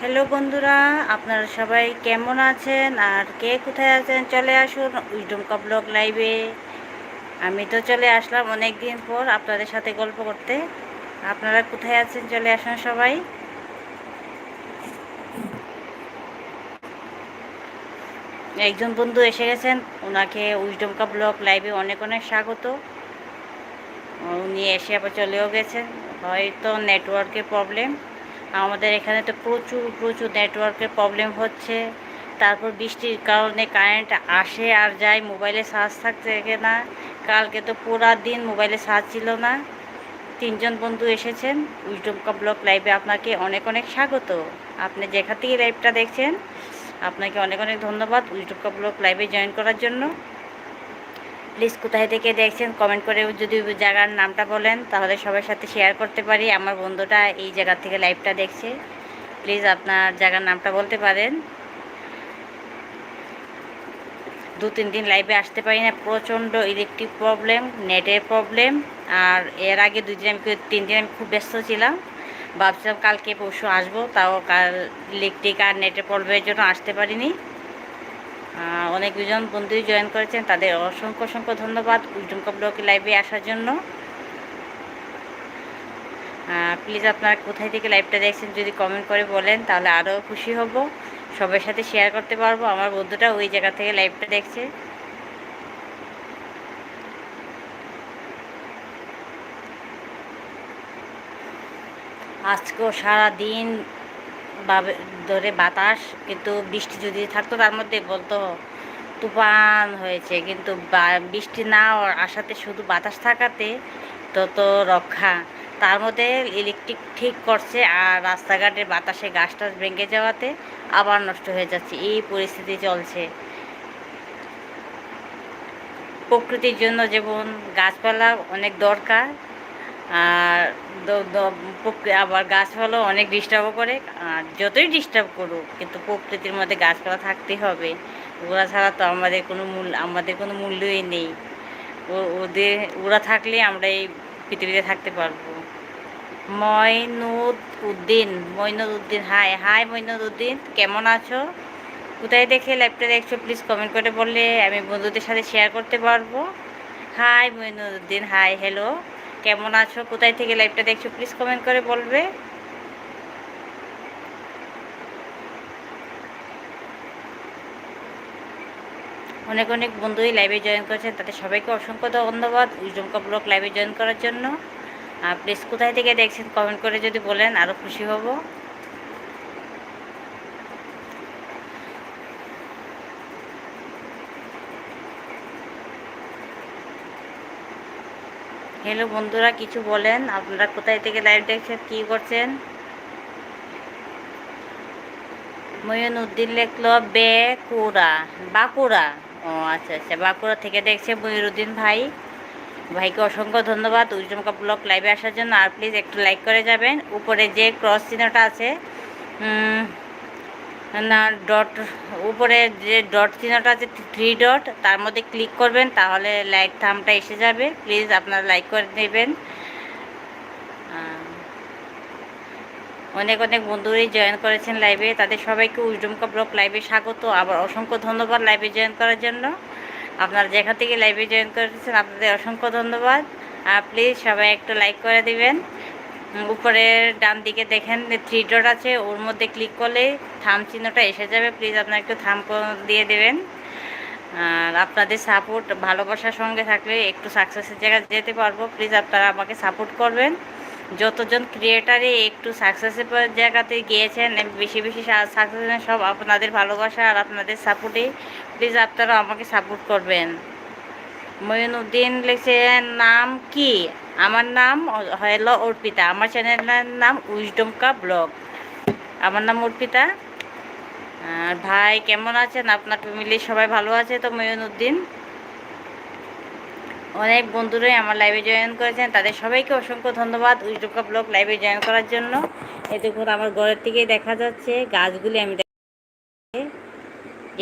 Hello বন্ধুরা, আপনারা সবাই কেমন আছেন আর কে কোথায় আছেন চলে আসুন উইডম ব্লগ লাইভে। আমি তো চলে আসলাম অনেক দিন পর আপনাদের সাথে গল্প করতে। আপনারা কোথায় আছেন চলে আসুন সবাই। একজন বন্ধু এসে গেছেন, ওনাকে উইডম ব্লগ লাইভে অনেক অনেক স্বাগত। উনি এসে আবার চলেও গেছেন, হয়তো নেটওয়ার্কের প্রবলেম। আমাদের এখানে তো প্রচুর প্রচুর নেটওয়ার্কের প্রবলেম হচ্ছে। তারপর বৃষ্টির কারণে কারেন্ট আসে আর যায় মোবাইলে চার্জ থাকছে না। কালকে তো পুরা দিন মোবাইলে চার্জ ছিল না। তিনজন বন্ধু এসেছেন উইজডম ব্লক লাইভে আপনাকে অনেক অনেক স্বাগত। আপনি যেখান থেকে লাইভটা দেখছেন, আপনাকে অনেক অনেক ধন্যবাদ উইজডম ব্লক লাইভে জয়েন করার জন্য। প্লিজ কোথায় থেকে দেখছেন কমেন্ট করে যদি জায়গার নামটা বলেন, তাহলে সবার সাথে শেয়ার করতে পারি। আমার বন্ধুটা এই জায়গা থেকে লাইভটা দেখছে। প্লিজ আপনার জায়গার নামটা বলতে পারেন। দু তিন দিন লাইভে আসতে পারি না, প্রচণ্ড ইলেকট্রিক প্রবলেম নেটের প্রবলেম আর এর আগে দুই দিন আমি তিন দিন আমি খুব ব্যস্ত ছিলাম। ভাবছিলাম কালকে পরশু আসব, তাও কাল ইলেকট্রিক আর নেটের প্রবলেমের জন্য আসতে পারিনি। অনেক দুজন বন্ধুই জয়েন করেছেন। তাদের অসংখ্য অসংখ্য ধন্যবাদ উইডম ব্লকে লাইভে আসার জন্য। প্লিজ আপনারা কোথায় থেকে লাইভটা দেখছেন যদি কমেন্ট করে বলেন, তাহলে আরও খুশি হব। সবার সাথে শেয়ার করতে পারব। আমার বন্ধুটা ওই জায়গা থেকে লাইভটা দেখছে। আজকেও সারা দিন ধরে বাতাস, কিন্তু বৃষ্টি যদি থাকতো তার মধ্যে বলতো তুফান হয়েছে, কিন্তু বৃষ্টি না আসাতে শুধু বাতাস থাকাতে তত রক্ষা। তার মধ্যে ইলেকট্রিক ঠিক করছে আর রাস্তাঘাটের বাতাসে গাছ টাছ ভেঙে যাওয়াতে আবার নষ্ট হয়ে যাচ্ছে। এই পরিস্থিতি চলছে। প্রকৃতির জন্য যেমন গাছপালা অনেক দরকার আর আবার গাছপালা অনেক ডিস্টার্বও করে। আর যতই ডিস্টার্ব করুক, কিন্তু প্রকৃতির মধ্যে গাছপালা থাকতেই হবে। ওরা ছাড়া তো আমাদের কোনো মূল্য আমাদের কোনো মূল্যই নেই। ওদের, ওরা থাকলে আমরা এই পৃথিবীতে থাকতে পারব। Moinuddin Moinuddin hi hi Moinuddin কেমন আছো? কোথায় দেখে লাইভটা দেখছ? প্লিজ কমেন্ট করে বললে আমি বন্ধুদের সাথে শেয়ার করতে পারব। Hi Moinuddin hi hello কেমন আছো? কোথায় থেকে লাইভটা দেখছ? প্লিজ কমেন্ট করে বলবে। অনেক অনেক বন্ধুই লাইভে জয়েন করেছেন। তাদের সবাইকে অসংখ্য ধন্যবাদ উইজমকা ব্লক লাইভে জয়েন করার জন্য। প্লিজ কোথায় থেকে দেখছেন কমেন্ট করে যদি বলেন আরও খুশি হব। হ্যালো বন্ধুরা, কিছু বলেন? আপনারা কোথায় থেকে লাইভ দেখছেন? কী করছেন? ময়ূনুদ্দিন লেখল, বেকুড়া, বাঁকুড়া। ও আচ্ছা আচ্ছা বাঁকুড়া থেকে দেখছে ময়ূরুদ্দিন ভাই। ভাইকে অসংখ্য ধন্যবাদ উজ্জমকা ব্লক লাইভে আসার জন্য। আর প্লিজ একটু লাইক করে যাবেন। উপরে যে ক্রস চিহ্নটা আছে না ডট উপরে যে ডট চিহ্নটা আছে থ্রি ডট তার মধ্যে ক্লিক করবেন, তাহলে লাইক থামটা এসে যাবে। প্লিজ আপনারা লাইক করে নেবেন। অনেক অনেক বন্ধুরাই জয়েন করেছেন লাইভে তাদের সবাইকে উজডুমকা ব্লক লাইভে স্বাগত। আবার অসংখ্য ধন্যবাদ লাইভে জয়েন করার জন্য। আপনারা যেখান থেকে লাইভে জয়েন করেছেন, আপনাদের অসংখ্য ধন্যবাদ। আর প্লিজ সবাই একটু লাইক করে দিবেন। উপরের ডান দিকে দেখেন থ্রি ডট আছে, ওর মধ্যে ক্লিক করলে থাম চিহ্নটা এসে যাবে। প্লিজ আপনারা একটু থাম দিয়ে দেবেন। আর আপনাদের সাপোর্ট ভালোবাসার সঙ্গে থাকলে একটু সাকসেসের জায়গায় যেতে পারব। প্লিজ আপনারা আমাকে সাপোর্ট করবেন। যতজন ক্রিয়েটারে একটু সাকসেসের জায়গাতে গিয়েছেন বেশি বেশি সাকসেস সব আপনাদের ভালোবাসা আর আপনাদের সাপোর্টে প্লিজ আপনারা আমাকে সাপোর্ট করবেন। মঈনুদ্দিন লিখছেন, নাম কি? আমার নাম হলো অর্পিতা। আমার চ্যানেলের নাম উইজডমকা ব্লগ। আমার নাম অর্পিতা। ভাই, কেমন আছেন? আপনার ফ্যামিলির সবাই ভালো আছে তো মঈনুদ্দিন অনেক বন্ধুরাই আমার লাইভে জয়েন করেছেন। তাদের সবাইকে অসংখ্য ধন্যবাদ উইজডমকা ব্লগ লাইভে জয়েন করার জন্য। এই দেখুন, আমার ঘরের থেকেই দেখা যাচ্ছে গাছগুলি আমি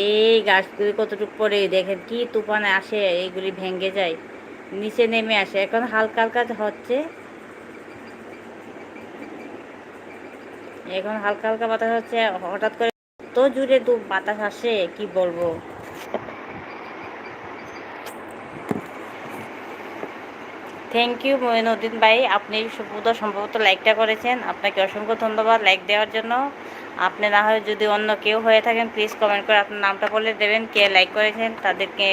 এই গাছগুলি কতটুকু পরে দেখেন কি তুফানে আসে, এইগুলি ভেঙে যায়। নিচে নেমে আসে। এখন হালকা হালকা হচ্ছে। এখন হালকা হালকা বাতাস হচ্ছে। হঠাৎ করে তো জুড়ে তো বাতাস আসে, কি বলব? থ্যাংক ইউ মঈনুদ্দিন ভাই। আপনি সম্ভবত লাইকটা করেছেন। আপনাকে অসংখ্য ধন্যবাদ লাইক দেওয়ার জন্য। আপনি না হয় যদি অন্য কেউ হয়ে থাকেন প্লিজ কমেন্ট করে আপনার নামটা বলে দেবেন, কে লাইক করেছেন, তাদেরকে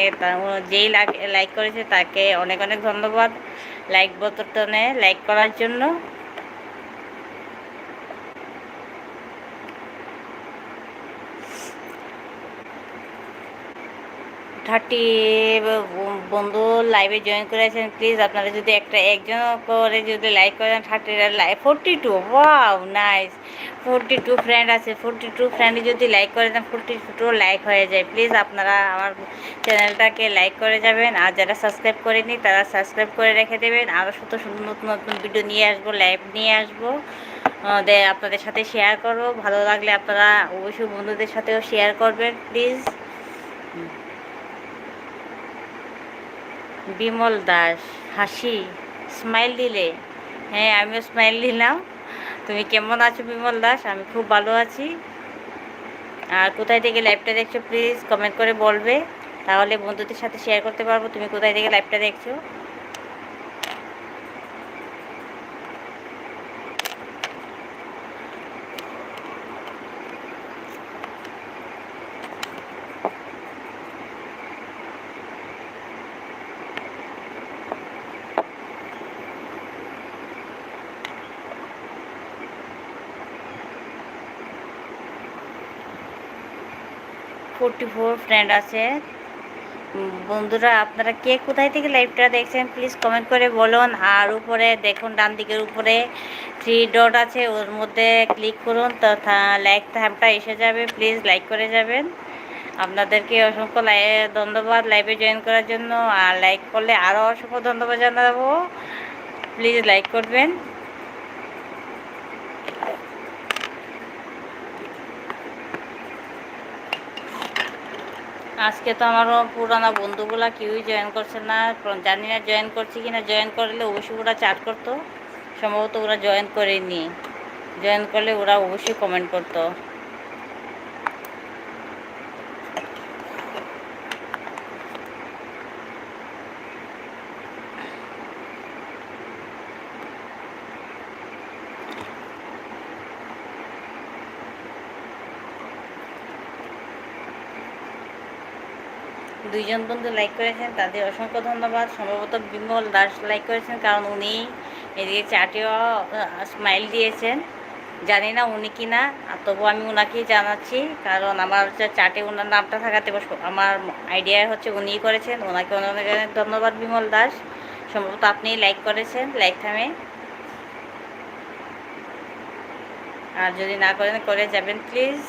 যেই লাইক করেছে তাকে অনেক অনেক ধন্যবাদ। লাইক বোতনে লাইক করার জন্য। থার্টি বন্ধু লাইভে জয়েন করেছেন প্লিজ আপনারা যদি একটা একজন করে যদি লাইক করেন, thirty live forty two wow nice forty two friend আছে ফোরটি টু ফ্রেন্ডে যদি লাইক করে দেন ফোরটি টু লাইক হয়ে যায় প্লিজ আপনারা আমার চ্যানেলটাকে লাইক করে যাবেন, আর যারা সাবস্ক্রাইব করেনি তারা সাবস্ক্রাইব করে রেখে দেবেন আরও সুন্দর সুন্দর নতুন নতুন ভিডিও নিয়ে আসব লাইভ নিয়ে আসব দে, আপনাদের সাথে শেয়ার করব, ভালো লাগলে আপনারা অবশ্যই বন্ধুদের সাথেও শেয়ার করবেন প্লিজ বিমল দাস, হাসি স্মাইল দিলে। হ্যাঁ আমিও স্মাইল দিলাম। তুমি কেমন আছো বিমল দাস? আমি খুব ভালো আছি। আর কোথায় থেকে লাইভটা দেখছ প্লিজ কমেন্ট করে বলবে। তাহলে বন্ধুদের সাথে শেয়ার করতে পারব। তুমি কোথায় থেকে লাইভটা দেখছ? ফোরটি ফোর ফ্রেন্ড আছে। বন্ধুরা, আপনারা কে কোথায় থেকে লাইভটা দেখছেন প্লিজ কমেন্ট করে বলুন। আর উপরে দেখুন, ডান দিকের উপরে থ্রি ডট আছে, ওর মধ্যে ক্লিক করুন তথা লাইক থ্যাপটা এসে যাবে প্লিজ লাইক করে যাবেন। আপনাদেরকে অসংখ্য ধন্যবাদ লাইভে জয়েন করার জন্য। আর লাইক করলে আরও অসংখ্য ধন্যবাদ জানাব। প্লিজ লাইক করবেন। আজকে তো আমারও পুরানো বন্ধুগুলা কেউই জয়েন করছে না। জানি না জয়েন করছে কি না জয়েন করলে অবশ্যই ওরা চাট করতো। সম্ভবত ওরা জয়েন করেনি। জয়েন করলে ওরা অবশ্যই কমেন্ট করতো। দুইজন বন্ধু লাইক করেছেন, তাদের অসংখ্য ধন্যবাদ। সম্ভবত বিমল দাস লাইক করেছেন, কারণ উনি এদিকে চাটিও স্মাইল দিয়েছেন। জানি না উনি কি না তবু আমি ওনাকেই জানাচ্ছি, কারণ আমার হচ্ছে চাটে ওনার নামটা থাকাতে আমার আইডিয়া হচ্ছে উনিই করেছেন। ওনাকে অনেক অনেক ধন্যবাদ বিমল দাস। সম্ভবত আপনি লাইক করেছেন লাইক থামে আর যদি না করেন, করে যাবেন প্লিজ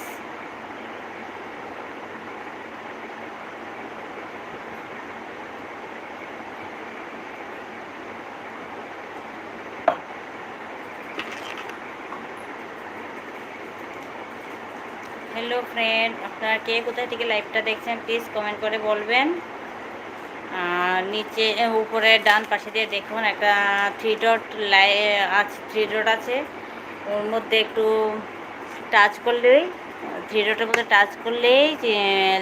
হ্যালো ফ্রেন্ড আপনারা কে কোথায় থেকে লাইভটা দেখছেন প্লিজ কমেন্ট করে বলবেন। আর নিচে উপরে, ডান পাশে দিয়ে দেখুন, একটা থ্রি ডট লাই, আছে থ্রি ডট আছে। ওর মধ্যে একটু টাচ করলেই থ্রি ডটের মধ্যে টাচ করলেই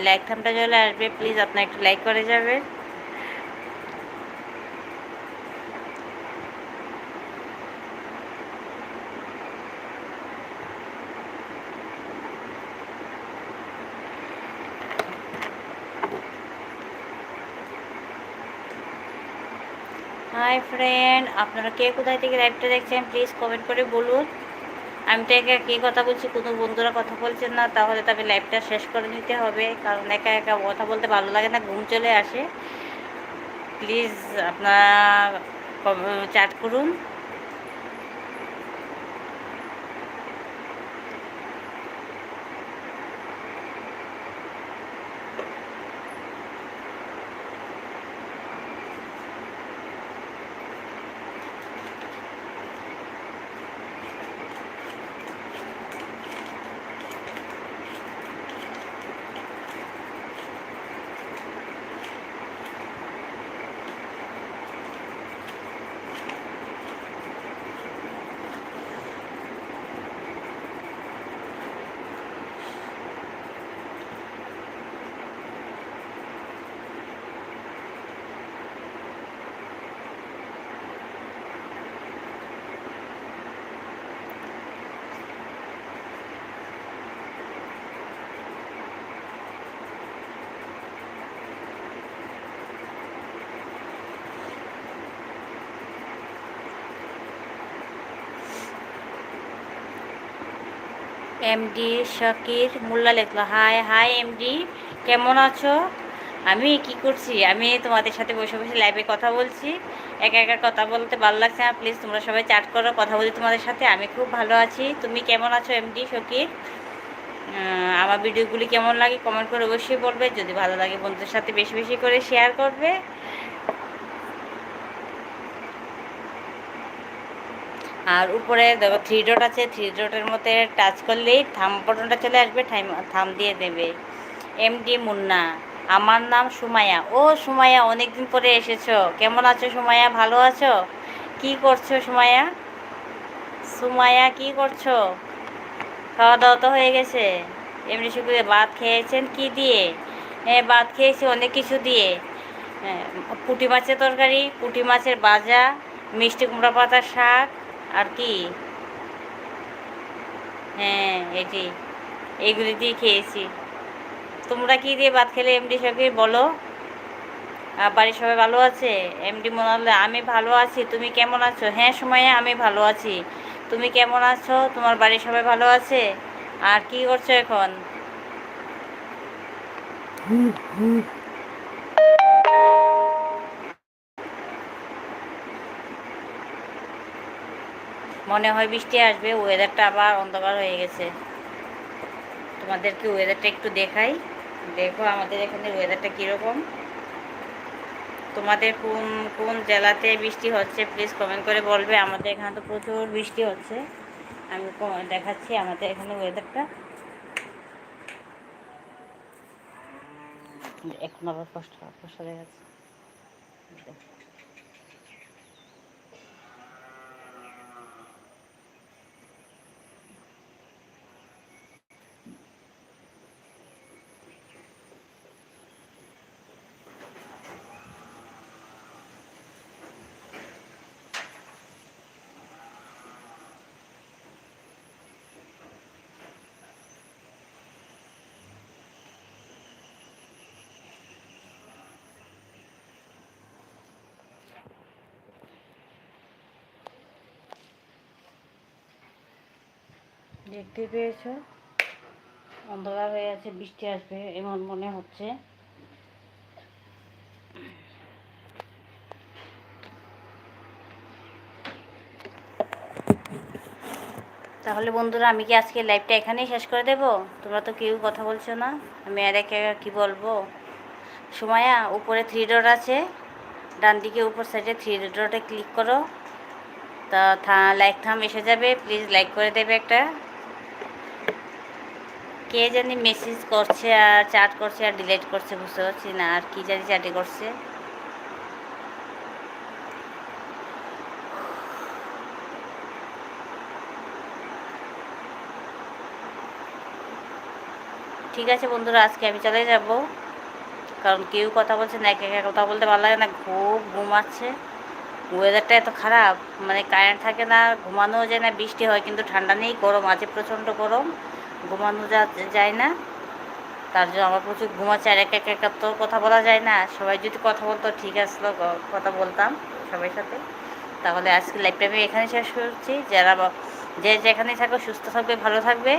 লাইক থামটা চলে আসবে প্লিজ আপনার একটু লাইক করে যাবেন। হাই ফ্রেন্ড আপনারা কে কোথায় থেকে লাইভটা দেখছেন প্লিজ কমেন্ট করে বলুন। আমি তো একা কী কথা বলছি, কোনো বন্ধুরা কথা বলছেন না, তাহলে তবে লাইভটা শেষ করে নিতে হবে, কারণ একা একা কথা বলতে ভালো লাগে না, ঘুম চলে আসে। প্লিজ আপনারা চ্যাট করুন। এমডি শকির মোল্লা লেখলো। হাই হাই এমডি কেমন আছো? আমি কি করছি? আমি তোমাদের সাথে বসে বসে লাইভে কথা বলছি। একা একা কথা বলতে ভালো লাগছে না। প্লিজ তোমরা সবাই চাট করো, কথা বলি তোমাদের সাথে। আমি খুব ভালো আছি। তুমি কেমন আছো এমডি শকির আমার ভিডিওগুলি কেমন লাগে কমেন্ট করে অবশ্যই বলবে। যদি ভালো লাগে বন্ধুদের সাথে বেশি বেশি করে শেয়ার করবে। আর উপরে দেখো থ্রি ডট আছে থ্রি ডটের মধ্যে টাচ করলেই থাম বটনটা চলে আসবে থাম থাম দিয়ে দেবে। এমডি মুন্না, আমার নাম সুমায়া ও সুমায়া অনেকদিন পরে এসেছ। কেমন আছো সুমায়া ভালো আছো? কি করছ সুমায়া সুমায়া কি করছ? খাওয়া দাওয়া তো হয়ে গেছে। এমনি শুকুরে ভাত খেয়েছেন কি দিয়ে? হ্যাঁ ভাত খেয়েছি অনেক কিছু দিয়ে। পুঁটি মাছের তরকারি, পুঁটি মাছের ভাজা, মিষ্টি কুমড়া পাতার শাক আর কি? হ্যাঁ এটি এইগুলি দিয়ে খেয়েছি। তোমরা কি দিয়ে ভাত খেলে এমডি সবকে বলো? আর বাড়ির সবাই ভালো আছে? এমডি মনে হলো আমি ভালো আছি। তুমি কেমন আছো? হ্যাঁ সময়ে আমি ভালো আছি। তুমি কেমন আছো? তোমার বাড়ির সবাই ভালো আছে? আর কি করছ এখন? মনে হয় বৃষ্টি আসবে ওয়েদারটা আবার অন্ধকার হয়ে গেছে। তোমাদেরকে ওয়েদারটা একটু দেখাই। দেখো আমাদের এখানে ওয়েদারটা কীরকম। তোমাদের কোন কোন জেলাতে বৃষ্টি হচ্ছে প্লিজ কমেন্ট করে বলবে। আমাদের এখানে তো প্রচুর বৃষ্টি হচ্ছে। আমি দেখাচ্ছি আমাদের এখানে ওয়েদারটা এখন আবার কষ্ট কষ্ট দেখাচ্ছে। দেখতে পেয়েছ? অন্ধকার হয়ে আছে, বৃষ্টি আসবে, এমন মনে হচ্ছে। তাহলে বন্ধুরা, আমি কি আজকে লাইভটা এখানেই শেষ করে দেব? তোমরা তো কেউ কথা বলছো না। আমি আর একে কী বলব? সময়া উপরে থ্রি ডট আছে। ডান দিকে উপর সাইডে থ্রি ডটে ক্লিক করো। তা লাইক থাম এসে যাবে। প্লিজ লাইক করে দেবে একটা। কে জানি মেসেজ করছে আর চ্যাট করছে আর ডিলিট করছে, বুঝতে পারছি না। আর কি জানি চ্যাটে করছে। ঠিক আছে বন্ধুরা, আজকে আমি চলে যাব। কারণ কেউ কথা বলছে না, একে একা কথা বলতে ভালো লাগে না, খুব ঘুমাচ্ছে ওয়েদারটা এত খারাপ মানে কারেন্ট থাকে না, ঘুমানোও যায় না, বৃষ্টি হয়, কিন্তু ঠান্ডা নেই, গরম আছে, প্রচণ্ড গরম। ঘুমানো যায় না। তার জন্য আমার প্রচুর ঘুমাচ্ছে আর এক এক তো কথা বলা যায় না। সবাই যদি কথা বলতো, ঠিক আসলো কথা বলতাম সবার সাথে। তাহলে আজকে লাইফটা আমি এখানে শেষ করছি। যারা যে যেখানেই থাকো, সুস্থ থাকবে, ভালো থাকবে।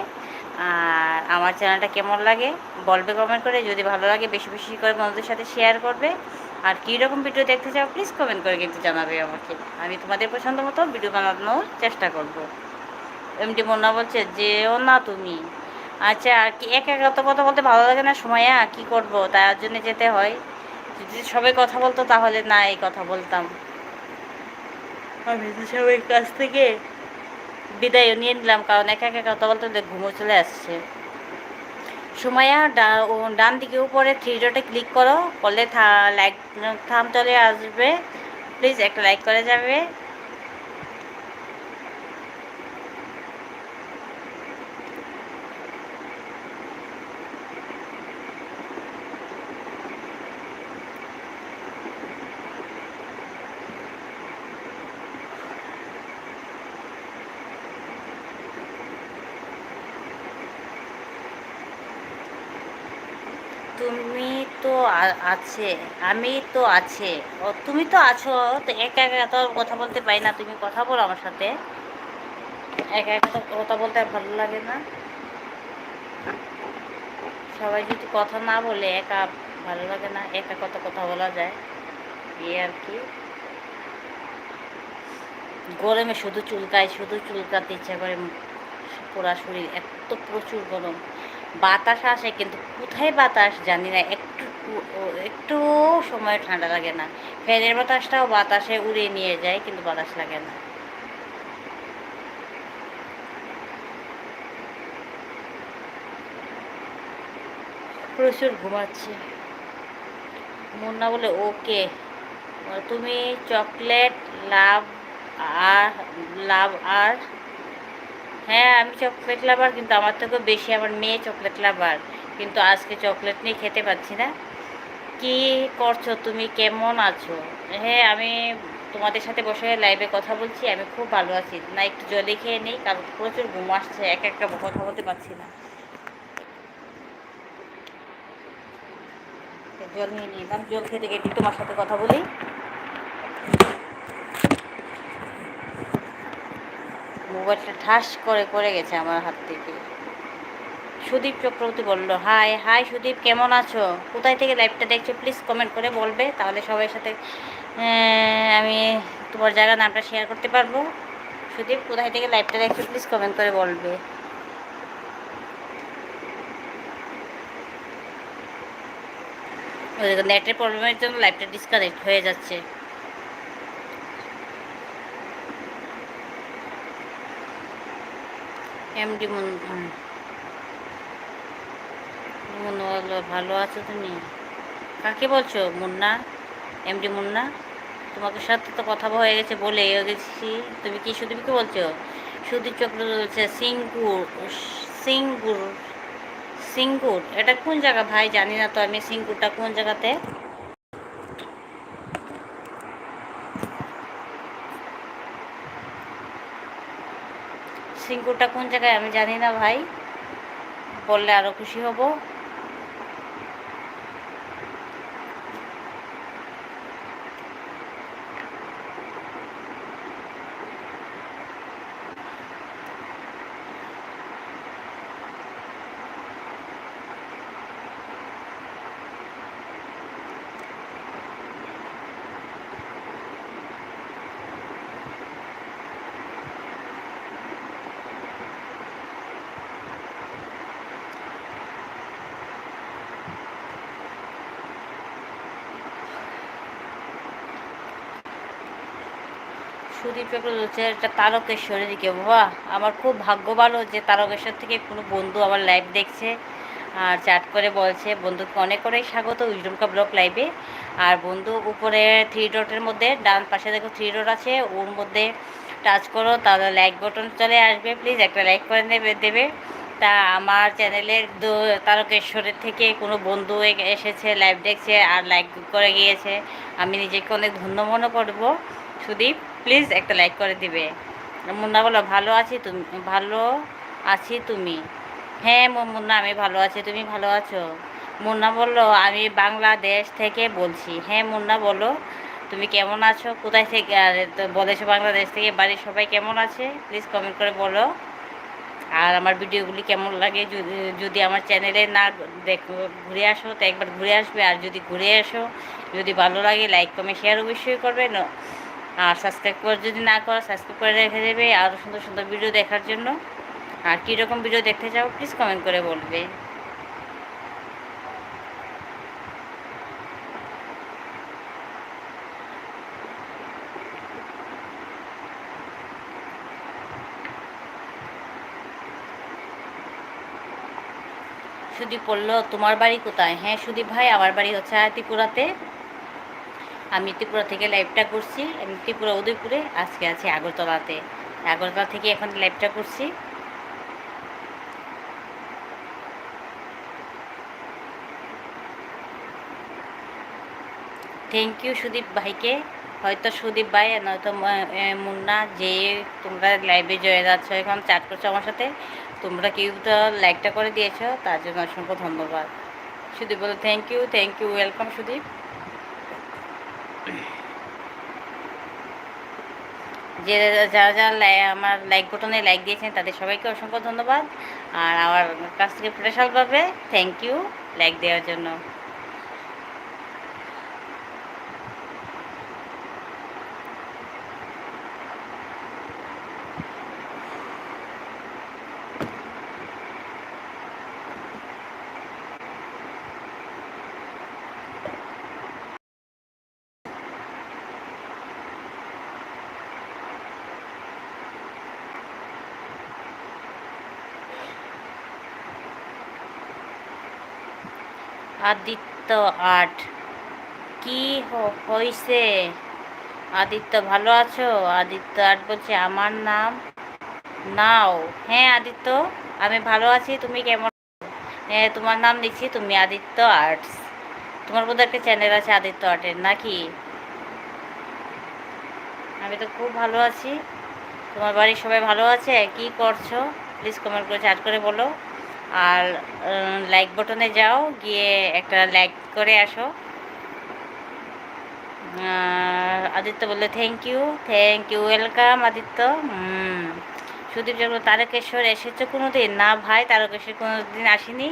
আর আমার চ্যানেলটা কেমন লাগে, বলবে কমেন্ট করে। যদি ভালো লাগে, বেশি বেশি করে বন্ধুদের সাথে শেয়ার করবে। আর কী রকম ভিডিও দেখতে চাও প্লিজ কমেন্ট করে কিন্তু জানাবে আমাকে। আমি তোমাদের পছন্দ মতো ভিডিও বানানোর চেষ্টা করব। এমডি মোনা বলছে, যেও না তুমি। আচ্ছা আর কি একা একা তো কথা বলতে ভালো লাগে না সময়া কি করব? তার জন্য যেতে হয়। যদি সবাই কথা বলতো তাহলে না, এই কথা বলতাম। আমি তো সবাই কাছ থেকে বিদায়ও নিয়ে নিলাম, কারণ একা একা কথা বলতে ঘুমো চলে আসছে। সময়া ডান দিকে উপরে থ্রি ডটে ক্লিক করো করলে লাইক, থাম চলে আসবে। প্লিজ একটা লাইক করে যাবে। তুমি তো আছে, আমি তো আছে। ও, তুমি তো আছো, তো একা একা তো কথা বলতে পারি না। তুমি কথা বলো আমার সাথে। একা একা তো কথা বলতে ভালো লাগে না। সবাই যদি কথা না বলে, একা ভালো লাগে না। একা কত কথা বলা যায়? এই আর কি। গরমে শুধু চুলকায়, শুধু চুলকাতে ইচ্ছা করে পুরা শরীর এত প্রচুর গরম। বাতাস আসে, কিন্তু কোথায় বাতাস জানি না। একটু একটু সময় ঠান্ডা লাগে না। ফ্যানের বাতাসটাও বাতাসে উড়িয়ে নিয়ে যায়, কিন্তু বাতাস লাগে না। প্রচুর ঘুমাচ্ছে। মুন্না বলে ওকে। তুমি চকলেট, লাভ আর লাভ আর হ্যাঁ আমি চকলেট লাভার কিন্তু আমার থেকেও বেশি আমার মেয়ে চকলেট লাভার কিন্তু আজকে চকলেট নিয়ে খেতে পাচ্ছি না। কি করছ তুমি? কেমন আছো? হ্যাঁ আমি তোমাদের সাথে বসে লাইভে কথা বলছি, আমি খুব ভালো আছি। না, একটু জলে খেয়ে নিই, কারণ প্রচুর ঘুম আসছে, এক একটা কথা বলতে পারছি না। জল নিয়ে নিলাম জল খেতে গেছি, তোমার সাথে কথা বলি। মোবাইলটা ঠাস করে পড়ে গেছে আমার হাত থেকে। সুদীপ চক্রবর্তী বলল, হাই হাই সুদীপ, কেমন আছো? কোথায় থেকে লাইভটা দেখছ? প্লিজ কমেন্ট করে বলবে, তাহলে সবার সাথে আমি তোমার জায়গার নামটা শেয়ার করতে পারব। সুদীপ, কোথায় থেকে লাইভটা দেখছ? প্লিজ কমেন্ট করে বলবে। নেটের প্রবলেমের জন্য লাইভটা ডিসকানেক্ট হয়ে যাচ্ছে। এমডি মন মনে হলো ভালো আছো তুমি? কাকে বলছো? মুন্না, এমডি মুন্না। তোমাকে সাথে তো কথা হয়ে গেছে বলে গেছি। তুমি কি সুদীপকে বলছো? সুদীপ চক্র বলছে, সিঙ্গুর সিঙ্গুর সিঙ্গুর। এটা কোন জায়গা ভাই? জানি না তো আমি সিঙ্গুরটা কোন জায়গাতে? সিঙ্গুরটা কোন জায়গায় আমি জানি না ভাই। বললে আরও খুশি হব। চক্র হচ্ছে একটা তারকেশ্বরের দিকে, বাবা। আমার খুব ভাগ্য যে তারকেশ্বর থেকে কোনো বন্ধু আমার লাইভ দেখছে আর চ্যাট করে বলছে, বন্ধুকে অনেক অনেক স্বাগত উইজডমকা ব্লক লাইভে আর বন্ধু উপরে থ্রি ডটের মধ্যে, ডান পাশে দেখো থ্রি ডট আছে, ওর মধ্যে টাচ করো, তাহলে লাইক বটন চলে আসবে। প্লিজ একটা লাইক করে নেবে দেবে। তা আমার চ্যানেলের তারকেশ্বরের থেকে কোনো বন্ধু এসেছে লাইভ দেখছে আর লাইক করে গিয়েছে। আমি নিজেকে অনেক ধন্য মনে করব, সুদীপ। প্লিজ একটা লাইক করে দিবে। মুন্না বলো ভালো আছি তুমি, ভালো আছি তুমি। হ্যাঁ মুন্না, আমি ভালো আছি। তুমি ভালো আছো? মুন্না বলল, আমি বাংলাদেশ থেকে বলছি। হ্যাঁ মুন্না, বলো। তুমি কেমন আছো? কোথায় থেকে, আর বলেছ বাংলাদেশ থেকে। বাড়ির সবাই কেমন আছে? প্লিজ কমেন্ট করে বলো। আর আমার ভিডিওগুলি কেমন লাগে যদি আমার চ্যানেলে না দেখ, ঘুরে আসো, তো একবার ঘুরে আসবে। আর যদি ঘুরে আসো যদি ভালো লাগে লাইক কমে শেয়ার অবশ্যই করবে। আর সাবস্ক্রাইব করে যদি না করো সাবস্ক্রাইব করে রেখে দেবে। আরও সুন্দর সুন্দর ভিডিও দেখার জন্য। আর কীরকম ভিডিও দেখতে চাও প্লিজ কমেন্ট করে বলবে। সুদীপ বলল, তোমার বাড়ি কোথায়? হ্যাঁ সুদীপ ভাই, আমার বাড়ি হচ্ছে ত্রিপুরাতে। আমি ত্রিপুরা থেকে লাইভটা করছি। আমি ত্রিপুরা, উদয়পুরে আজকে আছি আগরতলাতে। আগরতলা থেকে এখন লাইভটা করছি। থ্যাংক ইউ সুদীপ ভাইকে। হয়তো সুদীপ ভাই, নয়তো মুন্না, যে তোমরা লাইভে জয়ে যাচ্ছ এখন চাট করছ আমার সাথে, তোমরা কেউ তো লাইকটা করে দিয়েছ, তার জন্য অসংখ্য ধন্যবাদ। সুদীপ বলো thank you thank you welcome Sudip. যে যারা যারা আমার লাইক বটনে লাইক দিয়েছেন, তাদের সবাইকে অসংখ্য ধন্যবাদ। আর আমার কাছ থেকে স্পেশালভাবে থ্যাংক ইউ লাইক দেওয়ার জন্য। আদিত্য আট। কি হইছে? আদিত্য, ভালো আছো? আদিত্য আট বলছে, আমার নাম নাও। হ্যাঁ আদিত্য, আমি ভালো আছি, তুমি কেমন হ্যাঁ তোমার নাম লিখছি, তুমি আদিত্য আর্টস তোমার বোধহয় একটা চ্যানেল আছে, আদিত্য আর্টের নাকি? আমি তো খুব ভালো আছি। তোমার বাড়ির সবাই ভালো আছে? কি করছ? প্লিজ কমেন্ট করে চ্যাট করে বলো। আর লাইক বটনে যাও, গিয়ে একটা লাইক করে আসো। আদিত্য বলল thank you thank you welcome Aditya. Sudip Chakra Tarakeswar এসেছে কোনো দিন না ভাই, তারকেশ্বর কোনো দিন আসিনি।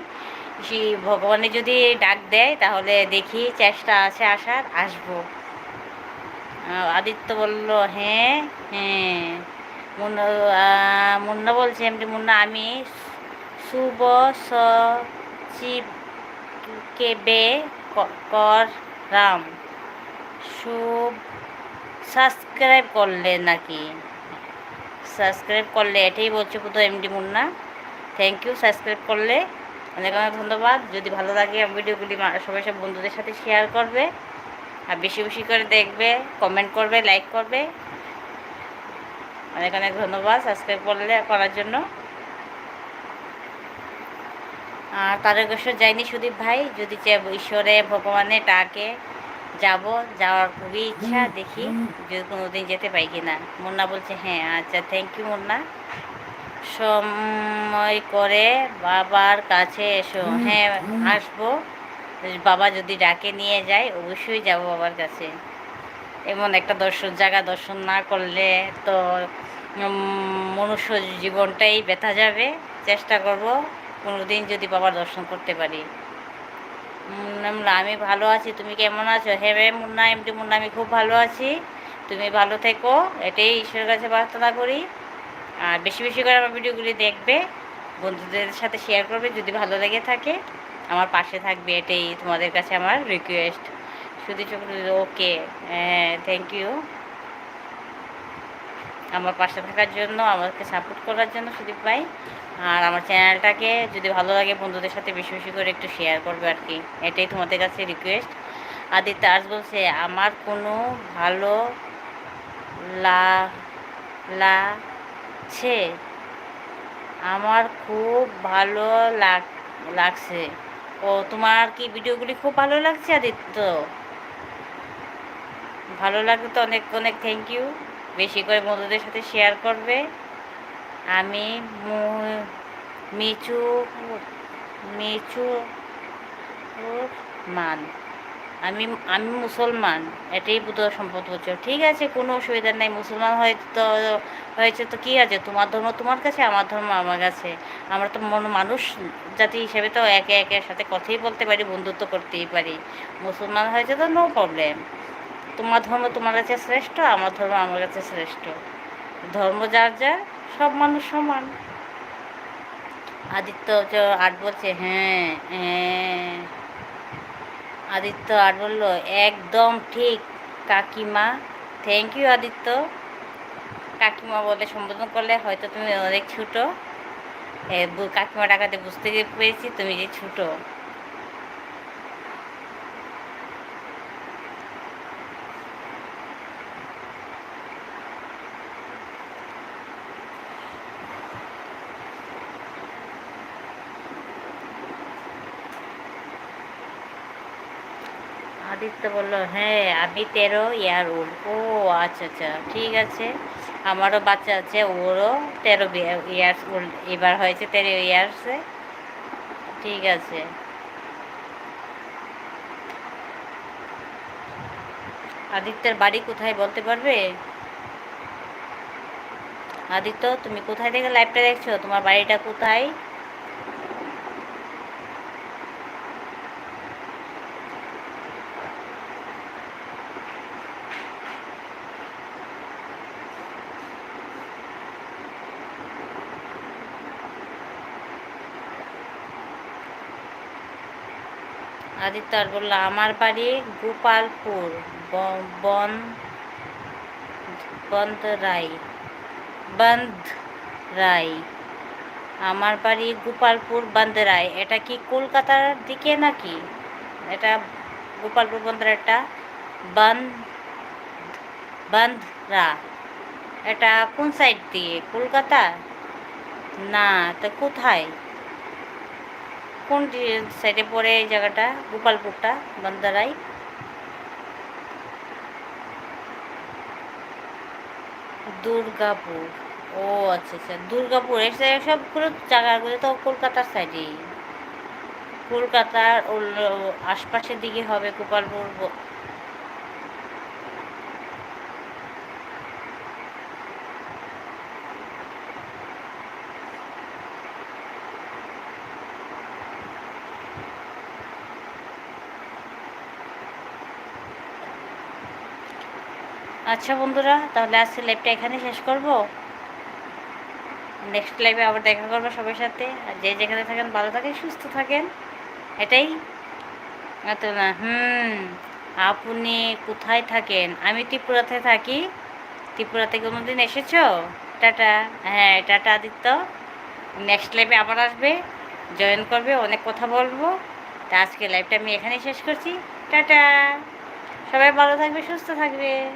সে ভগবানের যদি ডাক দেয়, তাহলে দেখি, চেষ্টা আছে আসার, আসব। আদিত্য বলল হ্যাঁ হ্যাঁ। মুন্না মুন্না বলছে, এমনি মুন্না, আমি শুভ সচিব কেবে করলাম শুভ সাবস্ক্রাইব করলে নাকি? সাবস্ক্রাইব করলে, এটাই বলছে কোথাও MD Munna. Thank you subscribe করলে। অনেক অনেক ধন্যবাদ। যদি ভালো লাগে ভিডিওগুলি সবাই সব বন্ধুদের সাথে শেয়ার করবে। আর বেশি বেশি করে দেখবে কমেন্ট করবে লাইক করবে। অনেক অনেক ধন্যবাদ সাবস্ক্রাইব করলে, করার জন্য। তারকেশ্বর যাইনি সুদীপ ভাই, যদি ঈশ্বরে, ভগবানে ডাকে যাব, যাওয়ার খুবই ইচ্ছা, দেখি যদি কোনোদিন যেতে পাই কিনা। মুন্না বলছে হ্যাঁ আচ্ছা থ্যাংক ইউ মুন্না। সময় করে বাবার কাছে এসো। হ্যাঁ আসব। বাবা যদি ডাকে নিয়ে যায়, অবশ্যই যাব বাবার কাছে। এমন একটা দর্শন জায়গা, দর্শন না করলে তো মনুষ্য জীবনটাই ব্যথা যাবে। চেষ্টা করব। কোনোদিন যদি বাবার দর্শন করতে পারি। মুন্না আমি ভালো আছি, তুমি কেমন আছো? হ্যাঁ রে মুন্না, এমনি মুন্না, আমি খুব ভালো আছি। তুমি ভালো থেকো, এটাই ঈশ্বরের কাছে প্রার্থনা করি। আর বেশি বেশি করে আমার ভিডিওগুলি দেখবে, বন্ধুদের সাথে শেয়ার করবে, যদি ভালো লেগে থাকে, আমার পাশে থাকবে, এটাই তোমাদের কাছে আমার রিকোয়েস্ট শুধু চক্রবর্তী ওকে হ্যাঁ থ্যাংক ইউ আমার পাশে থাকার জন্য, আমাকে সাপোর্ট করার জন্য, সুদীপ ভাই। আর আমার চ্যানেলটাকে যদি ভালো লাগে বন্ধুদের সাথে বেশি বেশি করে একটু শেয়ার করবে আর কি। এটাই তোমাদের কাছে রিকোয়েস্ট আদিত্য আজ বলছে, আমার কোনো ভালো লা, লাগছে? আমার খুব ভালো লাগ, লাগছে। ও, তোমার কি ভিডিওগুলি খুব ভালো লাগছে আদিত্য? ভালো লাগলে তো অনেক অনেক থ্যাংক ইউ বেশি করে বন্ধুদের সাথে শেয়ার করবে। আমি মিচু মিচু মান আমি আমি মুসলমান। এটাই বুধ সম্পদ বলছো ঠিক আছে, কোনো অসুবিধা নেই। মুসলমান হয়তো, হয়েছে তো কী আছে? তোমার ধর্ম তোমার কাছে, আমার ধর্ম আমার কাছে। আমরা তো মন- মানুষ জাতি হিসেবে তো একে একের সাথে কথাই বলতে পারি, বন্ধুত্ব করতেই পারি। মুসলমান হয়েছে তো নো প্রবলেম তোমার ধর্ম তোমার কাছে শ্রেষ্ঠ, আমার ধর্ম আমার কাছে শ্রেষ্ঠ। ধর্ম যার যার সব মানুষ সমান। আদিত্য আট বলছে হ্যাঁ হ্যাঁ। আদিত্য আট বলল, একদম ঠিক, কাকিমা। Thank you Aditya. কাকিমা বলে, সম্বোধন করলে হয়তো তুমি অনেক ছোটো। কাকিমা ডাকাতে বুঝতে পেরেছি তুমি যে ছোটো। আদিত্য বলল হ্যাঁ আমি তেরো, ইয়ার ওল্ড। ও আচ্ছা আচ্ছা ঠিক আছে। আমারও বাচ্চা আছে, ওরও তেরো ইয়ার্স ওল্ড। এবার হয়েছে তেরো ইয়ার্সে ঠিক আছে। আদিত্যের বাড়ি কোথায় বলতে পারবে? আদিত্য, তুমি কোথায় থেকে লাইভটা দেখছ? তোমার বাড়িটা কোথায়? আদিত্য আর বলল, আমার বাড়ি গোপালপুর বন বন্ধ রাই বন্ধ রাই আমার বাড়ি গোপালপুর, বান্দরাই। এটা কি কলকাতার দিকে নাকি? এটা গোপালপুর বন্দরাটা বন্ধ বন্ধরা এটা কোন সাইড দিয়ে? কলকাতা? না তো কোথায়? কোন সাইডে পড়ে এই জায়গাটা? গোপালপুরটা, বন্দারাই। দুর্গাপুর। ও আচ্ছা আচ্ছা। দুর্গাপুর সাইড সবগুলো জায়গাগুলো তো কলকাতার সাইডেই কলকাতার আশপাশের দিকে হবে গোপালপুর আচ্ছা বন্ধুরা, তাহলে আজকে লাইভটা এখানে শেষ করব। নেক্সট লাইভে আবার দেখা করব সবার সাথে। আর যে যেখানে থাকেন, ভালো থাকেন, সুস্থ থাকেন। এটাই। এত না, হুম। আপনি কোথায় থাকেন? আমি ত্রিপুরাতে থাকি। ত্রিপুরা থেকে কোনোদিন এসেছ? টাটা। হ্যাঁ টাটা আদিত্য। নেক্সট লাইভে আবার আসবে জয়েন করবে, অনেক কথা বলব। তা আজকে লাইভটা আমি এখানেই শেষ করছি। টাটা। সবাই ভালো থাকবে, সুস্থ থাকবে।